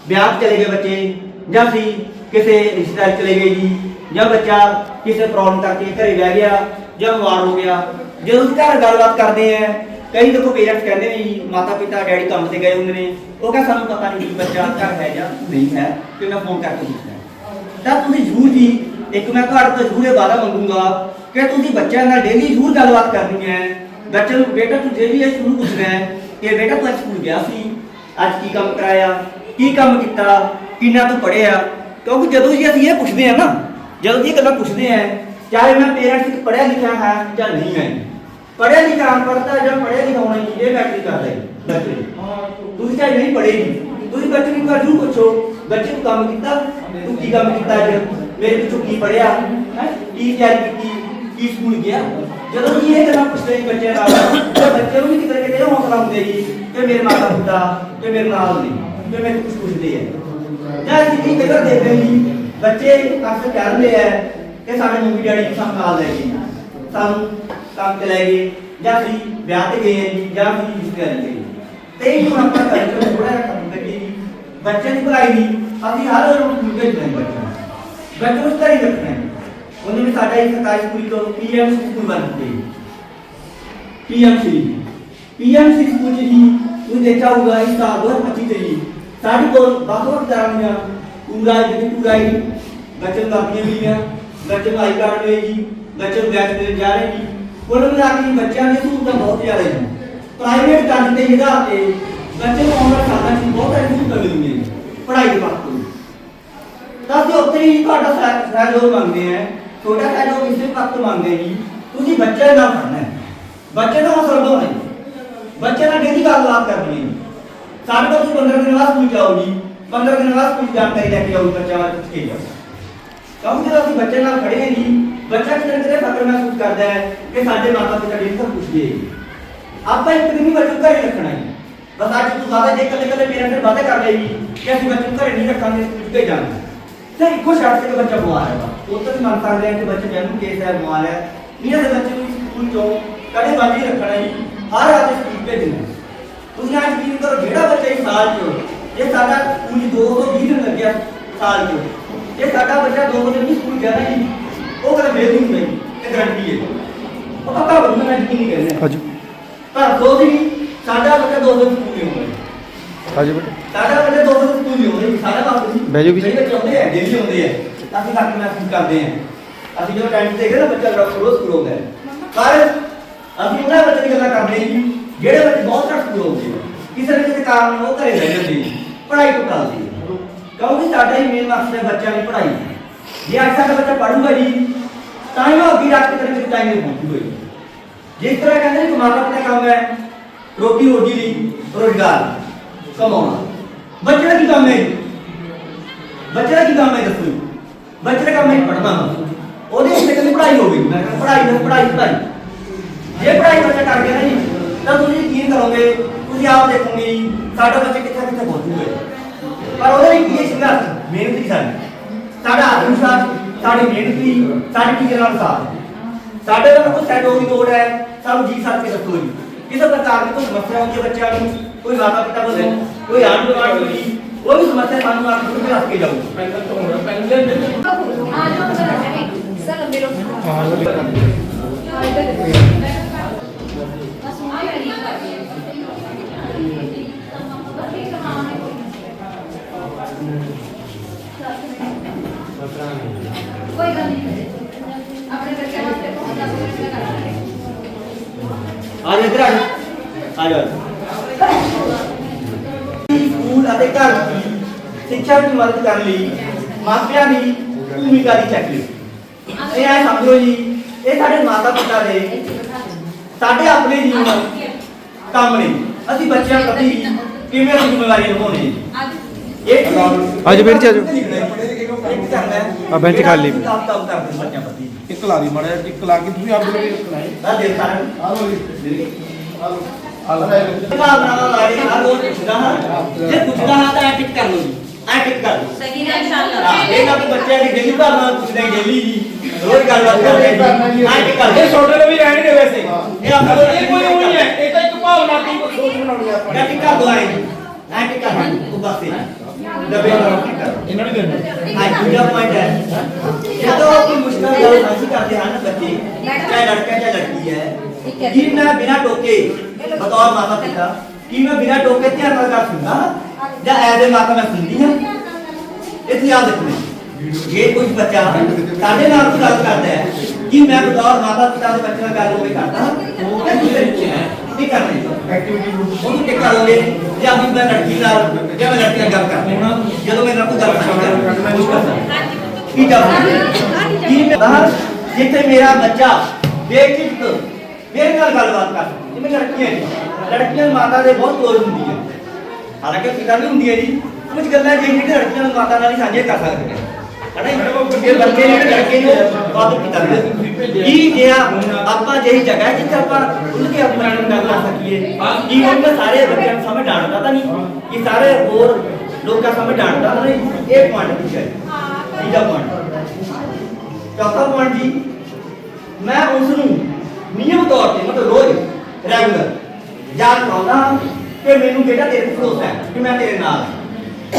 ਵਿਆਹ 'ਚ ਚਲੇ ਗਏ ਬੱਚੇ, ਜਾਂ ਅਸੀਂ ਕਿਸੇ ਰਿਸ਼ਤੇਦਾਰ 'ਚ ਚਲੇ ਗਏ ਜੀ, ਜਾਂ ਬੱਚਾ ਕਿਸੇ ਪ੍ਰੋਬਲਮ ਕਰਕੇ ਘਰੇ ਬਹਿ ਗਿਆ, ਜਾਂ ਬਿਮਾਰ ਹੋ ਗਿਆ। ਜਦੋਂ ਅਸੀਂ ਘਰ ਗੱਲਬਾਤ ਕਰਦੇ ਆ ਕਈ ਦੇਖੋ ਪੇਰੈਂਟਸ ਕਹਿੰਦੇ ਨੇ ਜੀ ਮਾਤਾ ਪਿਤਾ, ਡੈਡੀ ਕੰਮ ਤੇ ਗਏ ਹੁੰਦੇ ਨੇ। ਉਹ ਕਹਿੰਦੇ ਸਾਨੂੰ ਪਤਾ ਨਹੀਂ ਕਿ ਬੱਚਾ ਘਰ ਹੈ ਜਾਂ ਨਹੀਂ ਹੈ ਤੇ ਮੈਂ ਫੋਨ ਕਰਕੇ ਪੁੱਛਦਾ। ਤਾਂ ਤੁਸੀਂ ਜ਼ਰੂਰ ਜੀ, ਇੱਕ ਮੈਂ ਘਰ ਤੋਂ ਜ਼ਰੂਰ ਇਹ ਵਾਅਦਾ ਮੰਗੂੰਗਾ ਕਿ ਤੁਸੀਂ ਬੱਚਿਆਂ ਨਾਲ ਡੇਲੀ ਜ਼ਰੂਰ ਗੱਲਬਾਤ ਕਰਨੀ ਹੈ। ਬੱਚੇ ਨੂੰ, ਬੇਟਾ ਤੂੰ ਜੇ ਵੀ ਇਹ ਜ਼ਰੂਰ ਪੁੱਛਣਾ ਹੈ ਕਿ ਬੇਟਾ ਤੂੰ ਅੱਜ ਸਕੂਲ ਗਿਆ ਸੀ, ਅੱਜ ਕੀ ਕੰਮ ਕਰਾਇਆ, ਕੀ ਕੰਮ ਕੀਤਾ, ਕਿੰਨਾ ਤੂੰ ਪੜ੍ਹਿਆ? ਕਿਉਂਕਿ ਜਦੋਂ ਜੀ ਅਸੀਂ ਇਹ ਪੁੱਛਦੇ ਆ ਨਾ, ਜਦੋਂ ਜੀ ਇਹ ਗੱਲਾਂ ਪੁੱਛਦੇ ਆ ਚਾਹੇ ਮੈਂ ਪੇਰੈਂਟਸ ਇੱਕ ਪੜ੍ਹਿਆ ਲਿਖਿਆ ਹੈ ਜਾਂ ਨਹੀਂ ਹੈ ਪੜ੍ਹਿਆ ਲਿਖਿਆ ਅਨਪੜ੍ਹਤਾ ਜਾਂ ਪੜ੍ਹਿਆ ਲਿਖਿਆ ਹੋਣਾ ਜੀ ਇਹ ਨਹੀਂ ਕਰਦਾ ਜੀ ਬੱਚੇ। ਨੂੰ। ਤੁਸੀਂ ਚਾਹੇ ਨਹੀਂ ਪੜ੍ਹੇ ਜੀ। ਤੁਸੀਂ ਬੱਚੇ ਨੂੰ ਵਾਰ ਜ਼ਰੂਰ ਪੁੱਛੋ ਬੱਚੇ ਨੂੰ ਕੰਮ ਕੀਤਾ ਤੂੰ ਕੀ ਕੰਮ ਕੀਤਾ ਅੱਜ? ਮੇਰੇ ਪਿੱਛੋਂ ਕੀ ਪੜ੍ਹਿਆ? ਹੈ? ਕੀ ਤਿਆਰੀ ਕੀਤੀ? ਕੀ ਸਕੂਲ ਗਿਆ? ਜਦੋਂ ਵੀ ਇਹ ਗੱਲਾਂ ਪੁੱਛਦੇ ਜੀ ਬੱਚਿਆਂ ਨਾਲ ਤਾਂ ਬੱਚੇ ਨੂੰ ਵੀ ਕਿਤੇ ਨਾ ਕਿਤੇ ਹੌਸਲਾ ਹੁੰਦੇ ਜੀ ਕਿ ਮੇਰੇ ਮਾਤਾ ਪਿਤਾ ਕਿ ਮੇਰੇ ਨਾਲ ਨੇ ਕਿ ਮੈਨੂੰ ਕੁਝ ਪੁੱਛਦੇ ਆ। ਜਾਂ ਕੀ ਕਦਰ ਦੇਖਦੇ ਜੀ ਬੱਚੇ ਅਕਸਰ ਕਹਿੰਦੇ ਆ ਕਿ ਸਾਡੇ ਮੰਮੀ ਡੈਡੀ ਨੂੰ ਸਾਨੂੰ ਨਾਲ ਲੈ ਗਏ। ਸਾਨੂੰ ਕੰਮ ਤੇ ਲੈ ਗਏ ਜਾਂ ਅਸੀਂ ਵਿਆਹ ਤੇ ਗਏ ਜੀ ਜਾਂ ਅਸੀਂ ਰਿਸ਼ਤੇਦਾਰੀ ਤੇ ਗਏ ਤੇ ਇਹ ਹੁਣ ਆਪਾਂ ਕਲਚਰ ਥੋੜਾ ਜਿਹਾ ਖਤਮ ਕਰੀਏ ਜੀ ਬੱਚੇ ਦੀ ਭਲਾਈ ਲਈ ਅਸੀਂ ਹਰ ਰੋਜ਼ ਸਕੂਲ ਭੇਜਣਾ ਹੈ ਬੱਚੇ ਨੂੰ ਬੱਚੇ ਨੂੰ ਸਹੀ ਰੱਖਣਾ ਹੈ ਉਹਨੇ ਵੀ ਸਾਡਾ ਇੱਕ ਸਰਕਾਰੀ ਸਕੂਲ ਤੋਂ ਪੀਐਮ ਸਕੂਲ ਬਣ ਗਏ ਪੀਐਮਸੀ ਪੀਐਮਸੀ ਸਕੂਲ ਚ ਹੀ ਤੁਸੀਂ ਦੇਖਿਆ ਹੋਊਗਾ ਇਸ ਸਾਲ 2025 ਤੇ ਹੀ ਸਾਡੇ ਕੋਲ ਵੱਖ ਵੱਖ ਤਰ੍ਹਾਂ ਦੀਆਂ ਪੂਰਾ ਜਿਹੜੀ ਪੂਰਾ ਹੀ ਬੱਚੇ ਨੂੰ ਕਾਪੀਆਂ ਮਿਲੀਆਂ ਬੱਚੇ ਨੂੰ ਆਈ ਕਾਰਡ ਮਿਲੇ ਜੀ ਬੱਚੇ ਨੂੰ ਬੈਗ ਦੇ ਜਾ ਰਹੇ ਜੀ ਕੁੱਲ ਮਿਲਾ ਕੇ ਜੀ ਬੱਚਿਆਂ ਦੀ ਸਹੂਲਤਾਂ ਬਹੁਤ ਜ਼ਿਆਦਾ ਜੀ ਪ੍ਰਾਈਵੇਟ ਕੰਨ ਤੇ ਜਿਹੜਾ ਤੇ ਬੱਚੇ ਨੂੰ ਆਉਣ ਵਾਲੇ ਸਾਲਾਂ 'ਚ ਬਹੁਤ ਸਾਰੀ ਸਹੂਲਤਾਂ ਮਿਲਦੀਆਂ ਜੀ ਪੜ੍ਹਾਈ ਦੇ ਵਕਤ ਨੂੰ ਤਾਂ ਅਸੀਂ ਉੱਥੇ ਹੀ ਤੁਹਾਡਾ ਸਹਿ- ਸਹਿਯੋਗ ਮੰਗਦੇ ਆ। ਤੁਹਾਡਾ ਸਹਿਯੋਗ ਇਸੇ ਵਕਤ ਮੰਗਦੇ ਜੀ। ਤੁਸੀਂ ਬੱਚੇ ਨਾਲ ਪੜ੍ਹਨਾ ਹੈ। ਬੱਚੇ ਦਾ ਹੌਸਲਾ ਵਧਾਉਣਾ ਹੈ। ਬੱਚੇ ਨਾਲ ਡੇਲੀ ਗੱਲਬਾਤ ਕਰਨੀ ਹੈ। ਜੀ। ਸਾਡੇ ਕੋਲ ਤੁਸੀਂ 15 ਦਿਨ ਬਾਅਦ ਸਕੂਲ ਜਾਓ ਜੀ। 15 ਦਿਨ ਬਾਅਦ ਸਕੂਲ ਜਾਣਕਾਰੀ ਲੈ ਕੇ ਆਓ ਬੱਚਾ ਵਾਰ ਪੁੱਛ ਕੇ ਜਾਓ। ਕਿਉਂਕਿ ਜਦੋਂ ਅਸੀਂ ਬੱਚੇ ਨਾਲ ਖੜੇ ਹਾਂ ਜੀ, ਬੱਚਾ ਕਿਤੇ ਨਾ ਕਿਤੇ ਫਕਰ ਮਹਿਸੂਸ ਕਰਦਾ ਹੈ ਕਿ ਸਾਡੇ ਮਾਤਾ ਪਿਤਾ ਡੇਲੀ ਤੋਂ ਪੁੱਛਦੇ ਹੈ ਆਪਾਂ ਇੱਕ ਦਿਨ ਹੀ ਬੱਚੇ ਨੂੰ ਘਰੇ ਰੱਖਣਾ ਹੈ ਬਸ ਅੱਜ ਤੂੰ ਵਾਦਾ ਜੇ ਕੱਲੇ ਕੱਲੇ ਪੇਰੈਂਟਸ ਵਾਦਾ ਕਰ ਲਏ ਕਿ ਅਸੀਂ ਬੱਚੇ ਨੂੰ ਘਰੇ ਨਹੀਂ ਰੱਖਾਂਗੇ, ਸਕੂਲ ਤੇ ਜਾਣਾ ਤੇ ਇੱਕੋ ਸ਼ਰਤ ਤੇ ਬੱਚਾ ਬਿਮਾਰ ਹੈ ਉਹ ਤਾਂ ਵੀ ਮੰਨ ਸਕਦੇ ਆ ਕਿ ਬੱਚੇ ਜਨਮ ਕੇਸ ਹੈ, ਬਿਮਾਰ ਹੈ। ਨਹੀਂ ਤੇ ਬੱਚੇ ਨੂੰ ਸਕੂਲ ਚੋਂ ਕਦੇ ਬਾਜੀ ਰੱਖਣਾ ਜੀ। ਹਰ ਰਾਤ ਸਕੂਲ ਭੇਜਣਾ ਤੁਸੀਂ ਅੱਜ ਯਕੀਨ ਕਰੋ, ਜਿਹੜਾ ਬੱਚਾ ਇਸ ਸਾਲ 'ਚ ਜੇ ਸਾਡਾ ਕੁਝ 220 ਦਿਨ ਲੱਗਿਆ ਸਾਲ 'ਚ ਜੇ ਸਾਡਾ ਬੱਚਾ ਦੋ ਦਿਨ ਨਹੀਂ ਸਕੂਲ ਗਿਆ ਨਹੀਂ ਉਹ ਕਦੇ ਫੇਲ ਨਹੀਂ ਹੁੰਦਾ ਇਹ ਗਰੰਟੀ ਹੈ। ਉਹ ਪੱਕਾ ਬੰਦਾ ਮੈਂ ਨਹੀਂ ਕਰਦਾ ਅੱਜ ਪਰ ਦੋ ਦਿਨ ਸਾਡਾ ਬੱਚਾ ਦੋ ਦਿਨ ਸਕੂਲ ਨਹੀਂ ਹੁੰਦਾ ਅੱਜ ਬੇਟਾ। ਸਾਡਾ ਬੱਚਾ ਦੋ ਦਿਨ ਸਕੂਲ ਨਹੀਂ ਹੁੰਦਾ ਸਾਡਾ ਬਾਪ ਜੀ ਬਹਿ ਜਾਓ ਵੀ ਜੀ। ਬੱਚੇ ਆਉਂਦੇ ਆ ਡੇਲੀ ਆਉਂਦੇ ਆ। ਅਸੀਂ ਤੱਕ ਮਹਿਸੂਸ ਕਰਦੇ ਆ। ਅਸੀਂ ਜਦੋਂ ਟਾਈਮ ਤੇ ਦੇਖਦੇ ਨਾ ਬੱਚਾ ਰੋਜ਼ ਸਕੂਲ ਆਉਂਦਾ ਹੈ। ਪਰ ਅਸੀਂ ਉਹਨਾਂ ਬੱਚੇ ਦੀ ਗੱਲਾਂ ਕਰਦੇ ਹਾਂ ਜੀ ਜਿਹੜੇ ਬੱਚੇ ਬਹੁਤ ਘੱਟ ਸਕੂਲ ਆਉਂਦੇ ਆ। ਕਿਸੇ ਨਾ ਕਿਸੇ ਕਾਰਨ ਉਹ ਘਰੇ ਰਹਿ ਜਾਂਦੇ ਨੇ ਪੜ੍ਹਾਈ ਤੋਂ ਟਲਦੇ ਆ। ਕਿਉਂਕਿ ਸਾਡਾ ਹੀ ਮੇਨ ਮਕਸਦ ਹੈ ਬੱਚਿਆਂ ਦੀ ਪੜ੍ਹਾਈ ਜੇ ਅੱਜ ਸਾਡਾ ਬੱਚਾ ਪੜ੍ਹੂਗਾ ਜੀ, ਤਾਂ ਹੀ ਉਹ ਅੱਗੇ ਰੱਖ ਕੇ ਕਦੇ ਟਾਈਮ ਤੇ ਪਹੁੰਚੂਗਾ ਜਿਸ ਤਰ੍ਹਾਂ ਕਹਿੰਦੇ ਨੇ ਮਾਤਾ ਪਿਤਾ ਕੰਮ ਹੈ ਰੋਟੀ ਰੋਜੀ ਲਈ, ਰੋਜ਼ਗਾਰ ਕਮਾਉਣਾ ਬੱਚੇ ਦਾ ਕੀ ਕੰਮ ਹੈ ਬੱਚੇ ਦਾ ਕੀ ਕੰਮ ਹੈ ਦੱਸੋ ਜੀ? ਬੱਚੇ ਦਾ ਕੰਮ ਹੈ ਪੜ੍ਹਨਾ। ਉਹਦੇ ਉੱਤੇ ਕਹਿੰਦੇ ਪੜ੍ਹਾਈ ਹੋ ਗਈ। ਮੈਂ ਕਹਿੰਦਾ ਪੜ੍ਹਾਈ ਨਾ ਪੜ੍ਹਾਈ ਪੜ੍ਹਾਈ। ਜੇ ਪੜ੍ਹਾਈ ਬੱਚਾ ਕਰ ਗਿਆ ਨਾ ਜੀ, ਤਾਂ ਤੁਸੀਂ ਯਕੀਨ ਕਰੋਗੇ? ਤੁਸੀਂ ਆਪ ਦੇਖੋਗੇ ਜੀ, ਸਾਡਾ ਬੱਚਾ ਕਿੱਥੇ ਕਿੱਥੇ ਪਹੁੰਚੂਗਾ ਪਰ ਉਹਦੇ ਲਈ ਕੀ ਹੈ ਸੰਘਰਸ਼ ਮਿਹਨਤ ਦੀ ਸਾਡੀ ਸਾਡਾ ਆਤਮ ਵਿਸ਼ਵਾਸ ਸਾਡੀ ਮਿਹਨਤ ਦੀ ਸਾਡੀ ਟੀਚਰ ਨਾਲ ਸਾਥ। ਸਾਡੇ ਨਾਲ ਕੋਈ ਸਹਿਯੋਗ ਦੀ ਲੋੜ ਹੈ ਸਾਨੂੰ ਜੀ ਸੱਚ ਕੇ ਦੱਸੋ ਜੀ। ਕਿਸੇ ਪ੍ਰਕਾਰ ਦੀ ਕੋਈ ਸਮੱਸਿਆ ਹੁੰਦੀ ਹੈ ਬੱਚਿਆਂ ਨੂੰ ਕੋਈ ਮਾਤਾ ਪਿਤਾ ਵੱਲੋਂ ਕੋਈ ਆਂਢ ਗੁਆਂਢ ਦੀ ਕੋਈ ਵੀ ਸਮੱਸਿਆ ਸਾਨੂੰ ਆਪ ਨੂੰ ਦੱਸ ਕੇ ਜਾਓ ਪਹਿਲਾਂ ਤੋਂ ਹੋਣਾ ਪਹਿਲੇ ਦਿਨ ਆ ਜਾਓ। ਸਰ ਮੇਰੇ ਹਾਂ ਕੋਈ ਗੱਲ ਨਹੀਂ ਆਪਣੇ ਬੱਚਿਆਂ ਵਾਸਤੇ ਬਹੁਤ ਜ਼ਿਆਦਾ ਮਿਹਨਤ ਕਰਾਂਗੇ ਆ ਜਾ ਇੱਧਰ ਆ ਜਾ ਆ ਜਾ ਸਕੂਲ ਅਤੇ ਘਰ ਦੀ ਸਿੱਖਿਆ ਦੀ ਮਦਦ ਕਰਨ ਲਈ ਮਾਪਿਆਂ ਦੀ ਭੂਮਿਕਾ ਦੀ ਚੈੱਕਲਿਸਟ ਇਹ ਐ ਸਮਝੋ ਜੀ, ਇਹ ਸਾਡੇ ਮਾਤਾ ਪਿਤਾ ਦੇ, ਸਾਡੇ ਆਪਣੇ ਜੀਵਨ ਕੰਮ ਨੇ। ਅਸੀਂ ਬੱਚਿਆਂ ਪ੍ਰਤੀ ਕਿਵੇਂ ਜ਼ਿੰਮੇਵਾਰੀ ਨਿਭਾਉਣੀ ਹੈ? ਅੱਜ ਬੈਠ ਜਾ ਹੈ ਆ ਬੈਂਚ ਖਾਲੀ। ਇੱਕ ਲਾ ਦੀ ਮੜਾ ਇੱਕ ਲਾ ਕੇ ਤੁਸੀਂ ਆਪ ਦੇ ਲਾਈ ਆ ਦੇਖ ਸਾਰਾ ਆ ਲੋ ਜੀ। ਆ ਲੋ ਭਾਵਨਾ ਲਾੜੀ ਹਰ ਰੋਜ਼ ਪੁੱਛਦਾ ਹਾਂ। ਜੇ ਪੁੱਛਦਾ ਹਾਂ ਤਾਂ ਐ ਟਿਕ ਕਰ ਲਓ ਜੀ। ਐ ਟਿਕ ਕਰ ਲਓ। ਸਹੀ ਹੈ। ਇਨਸ਼ਾਅੱਲਾ ਹਾਂ ਇਹ ਨਾ ਬੱਚਿਆਂ ਦੀ ਡੇਲੀ ਭਾਵਨਾ ਪੁੱਛਦੇ ਡੇਲੀ ਜੀ। ਰੋਜ਼ ਗੱਲਬਾਤ ਕਰਦੇ ਐ ਟਿਕ ਕਰ ਇਹ ਲਓ। ਛੋਟੇ ਵੀ ਰਹਿਣਗੇ ਵੈਸੇ। ਇਹ ਆਪਣਾ ਇਹ ਕੋਈ ਉਹ ਨਹੀਂ ਹੈ। ਇਹ ਤਾਂ ਇੱਕ ਭਾਵਨਾ ਦੀ ਸੋਚ ਬਣਾਉਣੀ ਹੈ ਐ ਟਿਕ ਕਰ ਦੋ ਐ ਐ ਟਿਕ ਕਰ ਲਓ ਬਸ ਇਹ ਦਬੇ ਕਰ ਇਹਨਾਂ ਨੂੰ ਦੇਣਾ। ਹਾਂ ਦੂਜਾ ਪੁਆਇੰਟ ਹੈ। ਜਦੋਂ ਕੋਈ ਮੁਸ਼ਕਲ ਗੱਲ ਸਾਂਝੀ ਕਰਦੇ ਹਨ ਬੱਚੇ ਚਾਹੇ ਲੜਕਾ ਚਾਹੇ ਲੜਕੀ ਹੈ ਕਿ ਮੈਂ ਬਿਨਾ ਟੋਕੇ ਬਤੌਰ ਮਾਤਾ ਪਿਤਾ ਕਿ ਮੈਂ ਬਿਨਾ ਟੋਕੇ ਧਿਆਨ ਨਾਲ ਗੱਲ ਸੁਣਦਾ ਜਾਂ ਐਜ਼ ਮਾਤਾ ਮੈਂ ਸੁਣਦੀ ਹਾਂ। ਇੱਥੇ ਯਾਦ ਰੱਖਣਾ ਜੇ ਕੋਈ ਬੱਚਾ ਸਾਡੇ ਨਾਲ ਗੱਲ ਕਰਦਾ ਹੈ ਕਿ ਮੈਂ ਬਤੌਰ ਮਾਤਾ ਪਿਤਾ ਦੇ ਬੱਚੇ ਨਾਲ ਗੱਲ ਹੋਵੇ ਕਰਦਾ ਉਹ ਕਹਿੰਦਾ ਬੱਚੇ ਹੈ। ਕੀ ਕਰਨਾ ਐਕਟੀਵਿਟੀ ਉਹਨੂੰ ਕੀ ਕਰੋਗੇ ਜਾਂ ਵੀ ਮੈਂ ਲੜਕੀ ਨਾਲ ਜਾਂ ਮੈਂ ਲੜਕੀ ਨਾਲ ਗੱਲ ਕਰਦਾ ਹਾਂ ਜਦੋਂ ਮੇਰੇ ਨਾਲ ਕੋਈ ਗੱਲ ਕਰਦਾ ਮੈਂ ਕੁਝ ਕਰਦਾ ਕੀ ਕਰਦਾ ਕੀ ਮੈਂ ਬਾਹਰ ਜਿੱਥੇ ਮੇਰਾ ਬੱਚਾ ਬੇਚਿੱਤ ਮੇਰੇ ਨਾਲ ਗੱਲਬਾਤ ਕਰ ਸਕੇ ਜਿਵੇਂ ਲੜਕੀਆਂ ਨੇ ਲੜਕੀਆਂ ਦੀ ਮਾਤਾ ਦੇ ਬਹੁਤ ਲੋੜ ਹੁੰਦੀ ਹੈ ਹਾਲਾਂਕਿ ਪਿਤਾ ਨਹੀਂ ਹੁੰਦੀ ਹੈ ਜੀ ਕੁਝ ਗੱਲਾਂ ਜਿਹੜੀਆਂ ਕਿ ਲੜਕੀਆਂ ਨੂੰ ਮਾਤਾ ਨਾਲ ਹੀ ਸਾਂਝੇ ਕਰ ਸਕਦੇ ਨੇ ਹਨਾ ਜੀ? ਇਹ ਬੱਚੇ ਜਿਹੜੇ ਲੜਕੇ ਨੂੰ ਬਹੁਤ ਪਿਤਾ ਦੇ ਕੀ ਜੇ ਆਪਾਂ ਜਿਹੀ ਜਗ੍ਹਾ ਹੈ ਜਿੱਥੇ ਆਪਾਂ ਖੁੱਲ ਕੇ ਆਪਣਾ ਗੱਲ ਕਰ ਸਕੀਏ। ਕੀ ਉਹਨਾਂ ਸਾਰੇ ਬੱਚਿਆਂ ਨੂੰ ਸਮਝ ਆਣਦਾ ਤਾਂ ਨਹੀਂ? ਕਿ ਸਾਰੇ ਹੋਰ ਲੋਕਾਂ ਸਮਝ ਆਣਦਾ ਤਾਂ ਨਹੀਂ? ਇਹ ਪੁਆਇੰਟ ਦੀ ਤੀਜਾ ਪੁਆਇੰਟ ਚੌਥਾ ਪੁਆਇੰਟ ਜੀ, ਮੈਂ ਉਸ ਨੂੰ ਨਿਯਮ ਤੌਰ ਤੇ ਮਤਲਬ ਰੋਜ਼ ਰੈਗੂਲਰ ਯਾਦ ਕਰਾਉਂਦਾ ਕਿ ਮੈਨੂੰ ਬੇਟਾ ਤੇਰੇ ਤੇ ਭਰੋਸਾ ਹੈ ਕਿ ਮੈਂ ਤੇਰੇ ਨਾਲ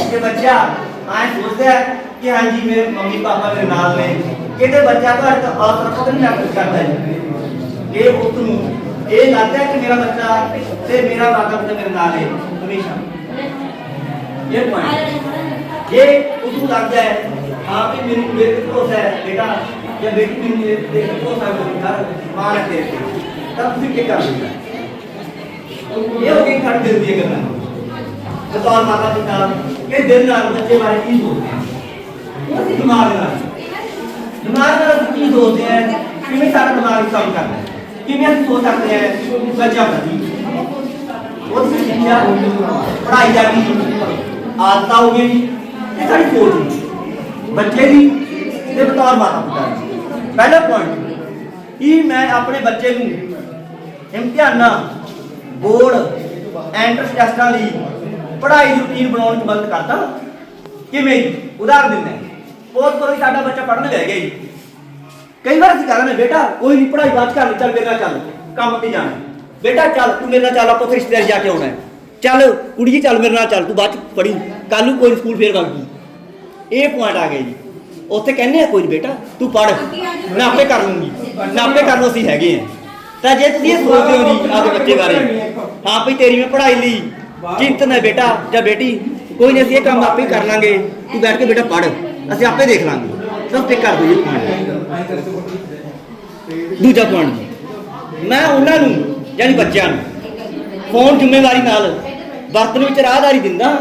ਕਿ ਬੱਚਾ ਆਏ ਸੋਚਦਾ ਹੈ ਕਿ ਹਾਂਜੀ ਮੇਰੇ ਮੰਮੀ ਪਾਪਾ ਮੇਰੇ ਨਾਲ ਨੇ ਕਿਤੇ ਬੱਚਾ ਘਰ ਤੋਂ ਆਸ ਰੱਖੋ ਤਾਂ ਨਹੀਂ ਮੈਂ ਕੁਝ ਕਰਦਾ ਜੀ ਇਹ ਉਸ ਨੂੰ ਇਹ ਲੱਗਦਾ ਹੈ ਕਿ ਮੇਰਾ ਬੱਚਾ ਤੇ ਮੇਰਾ ਮਾਤਾ ਪਿਤਾ ਮੇਰੇ ਨਾਲ ਹੈ ਹਮੇਸ਼ਾ ਇਹ ਪੁਆਇੰਟ ਇਹ ਉਸ ਨੂੰ ਲੱਗਦਾ ਹੈ ਹਾਂ ਵੀ ਮੈਨੂੰ ਮੇਰੇ ਤੇ ਭਰੋਸਾ ਹੈ ਬੇਟਾ ਜਾਂ ਬੇਟੀ ਮੈਨੂੰ ਮੇਰੇ ਤੇ ਭਰੋਸਾ ਹੈ ਮੇਰੀ ਘਰ ਮਾਂ ਹੈ ਤੇਰੇ ਤੇ ਤਾਂ ਤੁਸੀਂ ਕੀ ਕਰ ਸਕਦੇ ਹੋ ਇਹ ਹੋ ਗਈ ਖੜ ਦਿਲ ਦੀ ਗੱਲਾਂ ਬਤੌਰ ਮਾਤਾ ਪਿਤਾ ਕਿ ਦਿਲ ਨਾਲ ਬੱਚੇ ਬਾਰੇ ਕੀ ਸੋਚਦੇ ਆ ਉਹ ਦਿਮਾਗ ਨਾਲ। ਦਿਮਾਗ ਨਾਲ ਅਸੀਂ ਕੀ ਸੋਚਦੇ ਆ ਕਿਵੇਂ ਸਾਡਾ ਦਿਮਾਗ ਕੰਮ ਕਰਦਾ ਹੈ? ਕਿਵੇਂ ਅਸੀਂ ਸੋਚ ਸਕਦੇ ਆ ਬੱਚਾ ਪ੍ਰਤੀ? ਉਹਦੀ ਸਿੱਖਿਆ ਪੜ੍ਹਾਈ ਦਾ ਵੀ ਆਦਤਾਂ ਹੋ ਗਈ ਇਹ ਸਾਡੀ ਸੋਚ ਹੈ ਬੱਚੇ ਦੀ ਤੇ ਬਤੌਰ ਮਾਤਾ ਪਿਤਾ ਦੀ ਪਹਿਲਾ ਪੁਆਇੰਟ ਇਹ ਮੈਂ ਆਪਣੇ ਬੱਚੇ ਨੂੰ ਇਮਤਿਹਾਨਾਂ, ਬੋਰਡ ਐਂਟਰੈਂਸ ਟੈਸਟਾਂ ਲਈ ਪੜ੍ਹਾਈ ਦੀ ਰੁਟੀਨ ਬਣਾਉਣ 'ਚ ਮਦਦ ਕਰਦਾ ਕਿਵੇਂ? ਉਦਾਹਰਨ ਦਿੰਦਾ ਬਹੁਤ ਕਰੋ ਸਾਡਾ ਬੱਚਾ ਪੜ੍ਹਨ ਲੈ ਗਿਆ ਜੀ ਕਈ ਵਾਰ ਅਸੀਂ ਕਹਿੰਦੇ ਨੇ ਬੇਟਾ ਕੋਈ ਨਹੀਂ ਪੜ੍ਹਾਈ ਬਾਅਦ 'ਚ ਕਰ ਲਈ ਚੱਲ ਮੇਰੇ ਨਾਲ ਚੱਲ ਕੰਮ ਤੇ ਜਾਣਾ ਹੈ। ਬੇਟਾ ਚੱਲ ਤੂੰ ਮੇਰੇ ਨਾਲ ਚੱਲ ਆਪਾਂ ਉੱਥੇ ਰਿਸ਼ਤੇਦਾਰ ਜਾ ਕੇ ਆਉਣਾ ਹੈ ਚੱਲ ਕੁੜੀ ਜੀ ਚੱਲ ਮੇਰੇ ਨਾਲ ਚੱਲ ਤੂੰ ਬਾਅਦ ਚ ਪੜੀ ਕੱਲ ਨੂੰ ਕੋਈ ਸਕੂਲ ਫੇਰ ਵਗ ਗਈ ਇਹ ਪੁਆਇੰਟ ਆ ਗਿਆ ਜੀ ਉੱਥੇ ਕਹਿੰਦੇ ਆ ਕੋਈ ਨੀ ਬੇਟਾ ਤੂੰ ਪੜ ਮੈਂ ਆਪੇ ਕਰ ਲੂੰਗੀ ਮੈਂ ਆਪੇ ਕਰ ਲੂ ਅਸੀਂ ਹੈਗੇ ਆ ਤਾਂ ਜੇ ਤੁਸੀਂ ਇਹ ਸੋਚਦੇ ਹੋ ਜੀ ਆਪਦੇ ਬੱਚੇ ਬਾਰੇ ਹਾਂ ਭਈ ਤੇਰੀ ਮੈਂ ਪੜ੍ਹਾਈ ਲਈ ਚਿੰਤ ਨਾ ਬੇਟਾ ਜਾਂ ਬੇਟੀ ਕੋਈ ਨਹੀਂ ਅਸੀਂ ਇਹ ਕੰਮ ਆਪੇ ਕਰ ਲਾਂਗੇ ਤੂੰ ਬੈਠ ਕੇ ਬੇਟਾ ਪੜ ਅਸੀਂ ਆਪੇ ਦੇਖ ਲਾਂਗੇ। ਸਭ ਤੇ ਕਰ ਦੋ ਜੀ point। ਦੂਜਾ ਪੁਆਇੰਟ ਜੀ। ਮੈਂ ਉਹਨਾਂ ਨੂੰ, ਯਾਨੀ ਬੱਚਿਆਂ ਨੂੰ ਫੋਨ ਜ਼ਿੰਮੇਵਾਰੀ ਨਾਲ ਵਰਤਣ ਵਿੱਚ ਰਾਹਦਾਰੀ ਦਿੰਦਾ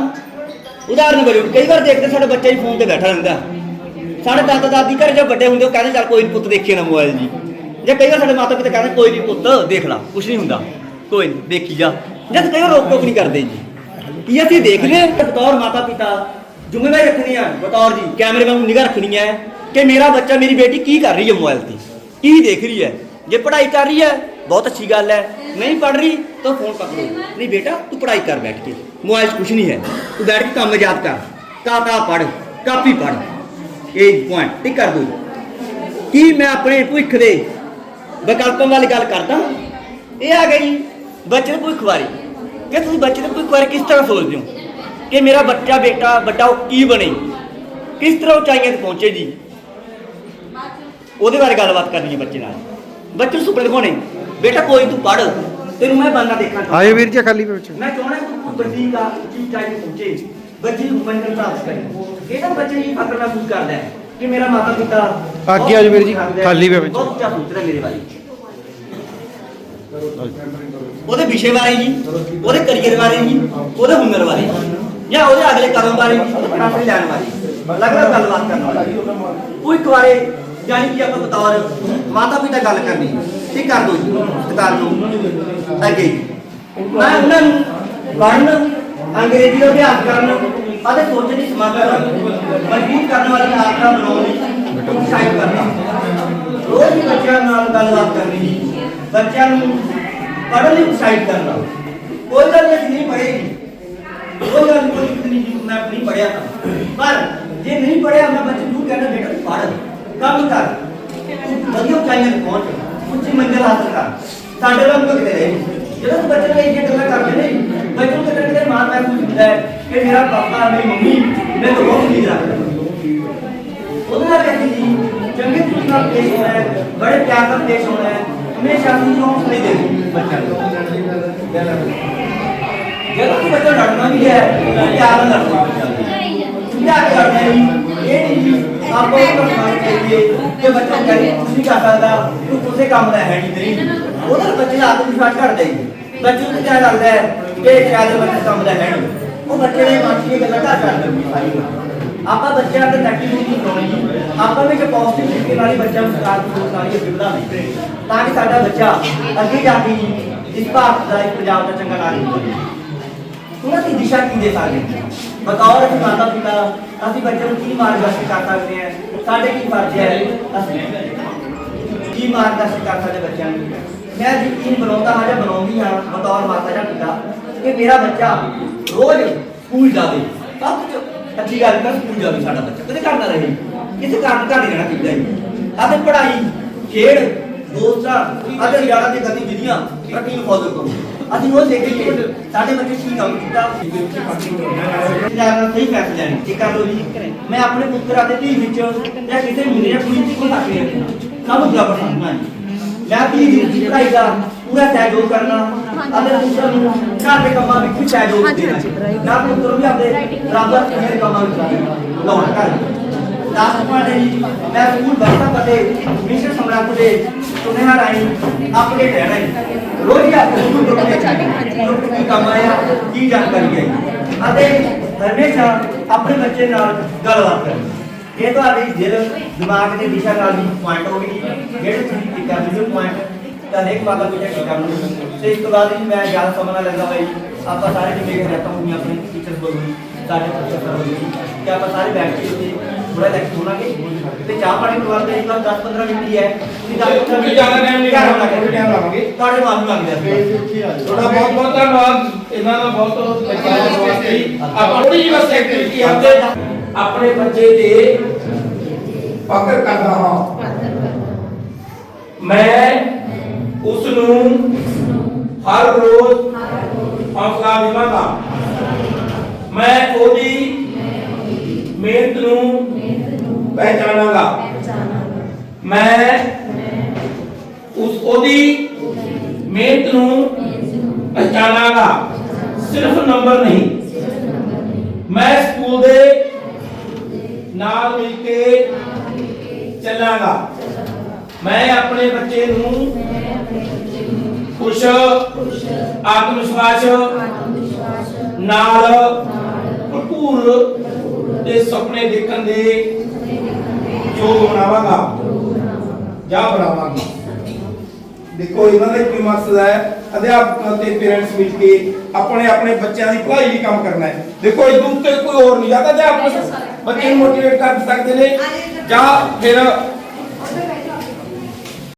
ਉਦਾਹਰਨ ਵਜੋਂ, ਕਈ ਵਾਰ ਦੇਖਦੇ ਸਾਡਾ ਬੱਚਾ ਹੀ ਫੋਨ ਤੇ ਬੈਠਾ ਰਹਿੰਦਾ। ਸਾਡੇ ਦਾਦਾ ਦਾਦੀ ਘਰ ਜੇ ਵੱਡੇ ਹੁੰਦੇ, ਉਹ ਕਹਿੰਦੇ, ਚੱਲ ਕੋਈ ਪੁੱਤ, ਦੇਖੀਏ ਨਾ ਮੋਬਾਈਲ ਜੀ। ਜਾਂ ਕਈ ਵਾਰ ਸਾਡੇ ਮਾਤਾ ਪਿਤਾ ਕਹਿੰਦੇ, ਕੋਈ ਨਹੀਂ ਪੁੱਤ, ਦੇਖ ਲਾ ਕੁਝ ਨਹੀਂ ਹੁੰਦਾ। ਕੋਈ ਨਹੀਂ ਦੇਖੀ ਜਾ। ਜਦ ਕਈ ਵਾਰ ਰੋਕ ਟੋਕ ਨਹੀਂ ਕਰਦੇ ਜੀ। ਕੀ ਅਸੀਂ ਦੇਖ ਹਾਂ? ਕਿ ਮਾਤਾ ਪਿਤਾ ਜ਼ਿੰਮੇਵਾਰੀ ਰੱਖਣੀ ਹੈ ਬਤੌਰ ਜੀ। ਕੈਮਰੇ ਵਾਂਗੂ ਨਿਗਾਹ ਰੱਖਣੀ ਹੈ ਕਿ ਮੇਰਾ ਬੱਚਾ, ਮੇਰੀ ਬੇਟੀ ਕੀ ਕਰ ਰਹੀ ਹੈ ਮੋਬਾਈਲ ਤੇ? ਕੀ ਦੇਖ ਰਹੀ ਹੈ? ਜੇ ਪੜ੍ਹਾਈ ਕਰ ਰਹੀ ਹੈ, ਬਹੁਤ ਅੱਛੀ ਗੱਲ ਹੈ। ਨਹੀਂ ਪੜ੍ਹ ਰਹੀ, ਤਾਂ ਫੋਨ ਪਕੜੋ। ਨਹੀਂ ਬੇਟਾ, ਤੂੰ ਪੜ੍ਹਾਈ ਕਰ ਬੈਠ ਕੇ। ਮੋਬਾਈਲ 'ਚ ਕੁਝ ਨਹੀਂ ਹੈ। ਤੂੰ ਬੈਠ ਕੇ ਕੰਮ ਯਾਦ ਕਰ। ਕਾਕਾ ਪੜ੍ਹ, ਕਾਪੀ ਪੜ੍ਹ। ਇਹ ਪੁਆਇੰਟ ਟਿਕ ਕਰ ਦੋ ਕੀ ਮੈਂ ਆਪਣੇ ਭਵਿੱਖ ਦੇ ਵਿਕਲਪਾਂ ਵਾਲੀ ਗੱਲ ਕਰਦਾ? ਇਹ ਆ ਗਈ ਬੱਚੇ ਦੇ ਭਵਿੱਖ ਬਾਰੇ ਕਿ ਤੁਸੀਂ ਬੱਚੇ ਦੇ ਭਵਿੱਖ ਬਾਰੇ ਕਿਸ ਤਰ੍ਹਾਂ ਸੋਚਦੇ ਹੋ? ਕਿ ਮੇਰਾ ਬੱਚਾ ਬੇਟਾ ਵੱਡਾ ਉਹ ਕੀ ਬਣੇ? ਕਿਸ ਤਰ੍ਹਾਂ ਉਚਾਈਆਂ ਤੇ ਪਹੁੰਚੇ ਜੀ? ਉਹਦੇ ਬਾਰੇ ਗੱਲਬਾਤ ਕਰਨੀ ਹੈ ਬੱਚੇ ਨਾਲ। ਬੱਚੇ ਨੂੰ ਸੁਪਨੇ ਦਿਖਾਉਣੇ। ਬੇਟਾ ਕੋਈ ਤੂੰ ਪੜ੍ਹ। ਤੈਨੂੰ ਮੈਂ ਬੰਨਾ ਦੇਖਾਂ। ਆਜੋ ਵੀਰ ਜੀ ਖਾਲੀ ਵਿੱਚ ਮੈਂ ਚਾਹਣਾ ਕਿ ਤੂੰ ਬੱਚੀ ਦਾ ਉਚਾਈ ਤੇ ਪਹੁੰਚੇ। ਬੱਚੀ ਨੂੰ ਮੰਜ਼ਿਲ ਪ੍ਰਾਪਤ ਕਰੇ। ਇਹ ਤਾਂ ਬੱਚੇ ਹੀ ਫਕਰ ਮਹਿਸੂਸ ਕਰਦਾ ਹੈ ਕਿ ਮੇਰਾ ਮਾਤਾ ਪਿਤਾ ਅੱਗੇ ਆ ਜਾਓ ਵੀਰ ਜੀ, ਖਾਲੀ ਵੇ ਵਿੱਚ। ਬਹੁਤ ਸੋਚ ਰਿਹਾ ਮੇਰੇ ਬਾਰੇ ਉਹਦੇ ਵਿਸ਼ੇ ਬਾਰੇ ਜੀ ਉਹਦੇ ਕਰੀਅਰ ਬਾਰੇ ਜੀ ਉਹਦੇ ਹੁਨਰ ਬਾਰੇ ਜਾਂ ਉਹਦੇ ਅਗਲੇ ਕਦਮ ਬਾਰੇ ਜੀ ਲੈਣ ਬਾਰੇ ਅਲੱਗ-ਅਲੱਗ ਗੱਲਬਾਤ ਕਰਨ ਵਾਲੀ। ਉਹ ਇੱਕ ਬਾਰੇ ਜਾਨੀ ਕਿ ਆਪਾਂ ਬਤੌਰ ਮਾਤਾ ਪਿਤਾ ਗੱਲ ਕਰਨੀ, ਠੀਕ ਕਰ ਦੋ ਜੀ ਸਤਿਕਾਰ ਨੂੰ। ਅੱਗੇ। ਮੈਂ ਉਹਨਾਂ ਨੂੰ ਪੜ੍ਹਨ, ਅੰਗਰੇਜ਼ੀ ਦਾ ਅਭਿਆਸ ਕਰਨ, ਅਤੇ ਸੋਚਣ ਦੀ ਸਮੱਰਥਾ ਮਜ਼ਬੂਤ ਕਰਨ ਵਾਲੀ ਆਦਤਾਂ ਬਣਾਉਣ ਲਈ ਉਤਸ਼ਾਹਿਤ ਕਰਨਾ। ਰੋਜ਼ ਹੀ ਬੱਚਿਆਂ ਨਾਲ ਗੱਲਬਾਤ ਕਰਨੀ, ਬੱਚਿਆਂ ਨੂੰ ਪੜ੍ਹਨ ਲਈ ਉਤਸ਼ਾਹਿਤ ਕਰਨਾ। ਕੋਈ ਗੱਲ ਨਹੀਂ ਪੜੇਗੀ ਨਹੀਂ ਪੜ੍ਹੇਗੀ ਕੋਈ ਗੱਲ ਨਹੀਂ ਕੋਈ ਦਿੱਕਤ ਨਹੀਂ ਜੀ, ਮੈਂ ਨਹੀਂ ਪੜਿਆ ਤਾਂ ਪਰ ਜੇ ਨਹੀਂ ਪੜਿਆ ਮੈਂ ਬੱਚੇ ਨੂੰ ਕਹਿਣਾ ਬੇਟਾ ਤੂੰ ਪੜ੍ਹ ਕੰਮ ਕਰ ਤੂੰ ਵਧੀਆ ਉਚਾਈਆਂ ਤੇ ਪਹੁੰਚ ਉੱਚੀ ਮੰਜ਼ਿਲ ਹਾਸਲ ਕਰ ਸਾਡੇ ਲੋਕ ਨੂੰ ਕਿਤੇ ਰਹੇ ਜਦੋਂ ਤੂੰ ਬੱਚੇ ਨੂੰ ਇਹ ਗੱਲਾਂ ਕਰਦੇ ਨੇ ਬੱਚੇ ਨੂੰ ਕਿਤੇ ਕਿਤੇ ਮਾਣ ਮਹਿਸੂਸ ਹੁੰਦਾ ਹੈ ਕਿ ਮੇਰਾ ਪਾਪਾ ਮੇਰੀ ਮੰਮੀ ਮੇਰੇ ਤੋਂ ਬਹੁਤ ਉਮੀਦ ਰੱਖਦੇ ਨੇ ਉਹਦੇ ਨਾਲ ਕਹਿੰਦੀ ਜੀ ਚੰਗੇ ਤਰੀਕੇ ਨਾਲ ਪੇਸ਼ ਹੋਣਾ ਹੈ ਬੜੇ ਪਿਆਰ ਨਾਲ ਪੇਸ਼ ਹੋਣਾ ਹੈ ਹਮੇਸ਼ਾ ਅਸੀਂ ਜੋ ਹੌਸਲੇ ਦੇਣੀ ਬੱਚਿਆਂ ਨੂੰ ਜਦੋਂ ਕੋਈ ਬੱਚਾ ਲੜਨਾ ਵੀ ਹੈ, ਉਹ ਪਿਆਰ ਨਾਲ ਲੜਨਾ ਸਮਝਾ ਕੇ ਲੜਨਾ ਹੈ ਇਹ ਨਹੀਂ ਜੀ ਆਪਾਂ ਉਹ ਕਰਨਾ ਚਾਹੀਏ ਕਿ ਬੱਚਾ ਕਹੇ ਕੁਝ ਕਰ ਸਕਦਾ, ਤੂੰ ਕਿਸੇ ਕੰਮ ਦਾ ਹੈ ਨਹੀਂ ਨਹੀਂ ਉਹਦਾ ਬੱਚੇ ਦਾ ਆਤਮ ਵਿਸ਼ਵਾਸ ਘਟ ਜਾਏਗੀ। ਬੱਚੇ ਨੂੰ ਕਿਹਾ ਲੱਗਦਾ ਹੈ ਕਿ ਸ਼ਾਇਦ ਬੱਚੇ ਕੰਮ ਦਾ ਹੈ ਨਹੀਂ। ਉਹ ਬੱਚੇ ਦੇ ਮਨ ਗੱਲਾਂ ਘਟ ਕਰ ਦਿੰਦੀ ਸਾਰੀ ਆਪਾਂ ਬੱਚਿਆਂ ਦੇ ਨੈਗੇਟਿਵਿਟੀ ਬਣਾਉਣੀ ਆਪਾਂ ਵਿੱਚ ਪੋਜ਼ਿਟਿਵ ਤਰੀਕੇ ਨਾਲ ਹੀ ਬੱਚਿਆਂ ਨੂੰ ਸਕਾਰ ਦੀ ਸੋਚ ਨਾਲ ਤਾਂ ਕਿ ਸਾਡਾ ਬੱਚਾ ਅੱਗੇ ਜਾ ਕੇ ਇਸ ਭਾਰਤ ਦਾ, ਇਸ ਪੰਜਾਬ ਦਾ ਚੰਗਾ ਨਾਗਰਿਕ ਬਣੇ। ਉਹਨਾਂ ਦੀ ਦਿਸ਼ਾ ਕੀ ਦੇ ਸਕਦੇ ਹਾਂ? ਬਤੌਰ ਅਸੀਂ ਮਾਤਾ ਪਿਤਾ, ਅਸੀਂ ਬੱਚੇ ਨੂੰ ਕੀ ਮਾਰਗਦਰਸ਼ਨ ਕਰ ਸਕਦੇ ਹਾਂ? ਸਾਡੇ ਕੀ ਫਰਜ਼ ਹੈ? ਅਸੀਂ ਕੀ ਮਾਰਗਦਰਸ਼ਨ ਕਰ ਸਕਦੇ ਬੱਚਿਆਂ ਨੂੰ? ਮੈਂ ਯਕੀਨ ਬਣਾਉਂਦਾ ਹਾਂ ਜਾਂ ਬਣਾਉਂਦੀ ਹਾਂ, ਬਤੌਰ ਮਾਤਾ ਜਾਂ ਪਿਤਾ, ਕਿ ਮੇਰਾ ਬੱਚਾ ਰੋਜ਼ ਸਕੂਲ ਜਾਵੇ। ਸਭ ਤੋਂ ਅੱਛੀ ਗੱਲ ਕਰ ਸਕੂਲ ਜਾਵੇ ਸਾਡਾ ਬੱਚਾ। ਕਦੇ ਕਰਦਾ ਰਹੇ। ਕਿਸੇ ਕਾਰਨ ਘਰ ਨਹੀਂ ਰਹਿਣਾ ਚਾਹੀਦਾ ਜੀ। ਅਤੇ ਪੜ੍ਹਾਈ, ਖੇਡ, ਦੋਸਤਾਂ ਅਤੇ ਯਾਰਾਂ ਦੀ ਗਤੀਵਿਧੀਆਂ ਰੱਖੀ ਨੂੰ ਫੋਲੋ ਕਰੋ। ਅਸੀਂ ਉਹ ਦੇਖੀਏ ਸਾਡੇ ਬੱਚੇ ਕੀ ਕੰਮ ਕੀਤਾ? ਜਾਨਾ ਸਹੀ ਫੈਸਲਾ ਲੈਣੇ ਇਹ ਕਰ ਲਓ ਜੀ ਮੈਂ ਆਪਣੇ ਪੁੱਤਰ ਅਤੇ ਧੀ ਵਿੱਚ ਜਾਂ ਕਿਸੇ ਮੁੰਡੇ ਜਾਂ ਕੁੜੀ ਨੂੰ ਹੱਕ ਨਹੀਂ ਰੱਖਣਾ। ਸਭ ਨੂੰ ਬਰਾਬਰ ਸਮਝਣਾ ਮੈਂ ਧੀ ਦੀ ਪੜ੍ਹਾਈ ਦਾ ਪੂਰਾ ਸਹਿਯੋਗ ਕਰਨਾ ਅਤੇ ਪੁੱਤਰ ਨੂੰ ਘਰ ਦੇ ਕੰਮਾਂ ਵਿੱਚ ਵੀ ਸਹਿਯੋਗ ਦੇਣਾ। ਨਾ ਪੁੱਤਰ ਵੀ ਆਪਣੇ ਬਰਾਬਰ ਮੇਰੇ ਕੰਮਾਂ ਵਿੱਚ ਲਾਉਣਾ ਕਰ ਦਾਸ ਪਾਣੇ ਜੀ ਮੈਂ ਸਕੂਲ ਵਰਤਾ ਅਤੇ ਮਿਸ਼ਨ ਸਮਰਾਟ ਦੇ ਸੁਨੇਹਾ ਰਾਈ ਅਪਡੇਟ ਰਹਿਣਾ ਜੀ ਰੋਜ਼ ਹੀ ਆਪਣੇ ਸਕੂਲ ਤੋਂ ਕੀ ਕੰਮ ਆਇਆ, ਕੀ ਜਾਣਕਾਰੀ ਹੈ ਅਤੇ ਹਮੇਸ਼ਾ ਆਪਣੇ ਬੱਚੇ ਨਾਲ ਗੱਲਬਾਤ ਕਰਨੀ। ਇਹ ਤੁਹਾਡੀ ਦਿਲ, ਦਿਮਾਗ ਦੇ ਦਿਸ਼ਾ ਨਾਲ ਵੀ ਪੁਆਇੰਟ ਹੋ ਜਿਹੜੇ ਤੁਸੀਂ ਟਿਕਾ ਵੀਡੀਓ ਪੁਆਇੰਟ ਤਾਂ ਇੱਕ ਮਾਤਾ ਪਿਤਾ ਕੀ ਕਰਨ ਤੇ ਇਸ ਤੋਂ ਬਾਅਦ ਮੈਂ ਜ਼ਿਆਦਾ ਸਮਝਣਾ ਲੱਗਾ ਬਾਈ, ਆਪਾਂ ਸਾਰੇ ਜਿੰਨੇ ਰਹਿਤਾ ਹੋਈਆਂ ਆਪਣੇ ਟੀਚਰਸ ਬੋਲੂਗੀ ਸਾਡੇ ਪ੍ਰੋਫੈਸਰ ਬੋਲੂਗੀ ਕਿ ਆਪਾਂ ਸਾਰੇ ਬੈਠ ਕੇ ਥੋੜਾ ਲੈਕਚਰ ਹੋਣਾਗੇ ਤੇ ਚਾਹ ਪਾਣੀ ਕਰਵਾ ਦੇ ਇੱਕ 10 15 ਮਿੰਟ ਹੀ ਹੈ। ਕਿ 10 15 ਕੋਈ ਜ਼ਿਆਦਾ time ਨਹੀਂ ਲਾਉਣਾ, ਥੋੜ੍ਹਾ time ਲਾਵਾਂਗੇ। ਤੁਹਾਡੇ ਮਾਨ ਲੱਗ ਗਿਆ ਤੁਹਾਡਾ ਬਹੁਤ ਬਹੁਤ ਧੰਨਵਾਦ। ਇਹਨਾਂ ਦਾ ਬਹੁਤ ਬੱਚਿਆਂ ਦੇ ਵਾਸਤੇ। ਹੀ। ਆਪਾਂ ਥੋੜੀ ਜਿਹੀ ਬਸ ਐਕਟੀਵਿਟੀ ਆਪਦੇ ਆਪਣੇ ਬੱਚੇ ਦੇ ਫਕਰ ਕਰਦਾ ਹਾਂ। ਮੈਂ ਉਸ ਨੂੰ ਹਰ ਰੋਜ਼ ਹੌਸਲਾ ਦੇਵਾਂਗਾ। ਮੈਂ ਉਹਦੀ ਮਿਹਨਤ ਨੂੰ ਪਹਿਚਾਨਾਂਗਾ ਮੈਂ ਉਸ ਉਹਦੀ ਮਿਹਨਤ ਨੂੰ ਪਹਿਚਾਨਾਂਗਾ ਸਿਰਫ ਨੰਬਰ ਨਹੀਂ। ਮੈਂ ਸਕੂਲ ਦੇ ਨਾਲ ਮਿਲ ਕੇ ਚੱਲਾਂਗਾ। ਮੈਂ ਆਪਣੇ ਬੱਚੇ ਨੂੰ ਖੁਸ਼ ਆਤਮ ਵਿਸ਼ਵਾਸ ਨਾਲ ਭਰਪੂਰ ਤੇ ਸੁਪਨੇ ਦੇਖਣ ਦੇ ਯੋਗ ਬਣਾਵਾਂਗਾ, ਜਾਂ ਬਣਾਵਾਂਗਾ। ਦੇਖੋ, ਇਹਨਾਂ ਦਾ ਕੀ ਮਕਸਦ ਹੈ? ਅਧਿਆਪਕਾਂ ਤੇ ਪੇਰੈਂਟਸ ਮਿਲ ਕੇ ਆਪਣੇ ਆਪਣੇ ਬੱਚਿਆਂ ਦੀ ਪੜ੍ਹਾਈ ਲਈ ਕੰਮ ਕਰਨਾ ਹੈ। ਦੇਖੋ, ਇਸ ਤੋਂ ਉੱਤੇ ਕੋਈ ਹੋਰ ਨਹੀਂ ਜਾਂਦਾ ਅਧਿਆਪਕ। ਬੱਚੇ ਨੂੰ ਮੋਟੀਵੇਟ ਕਰ ਸਕਦੇ ਨੇ, ਜਾਂ ਫਿਰ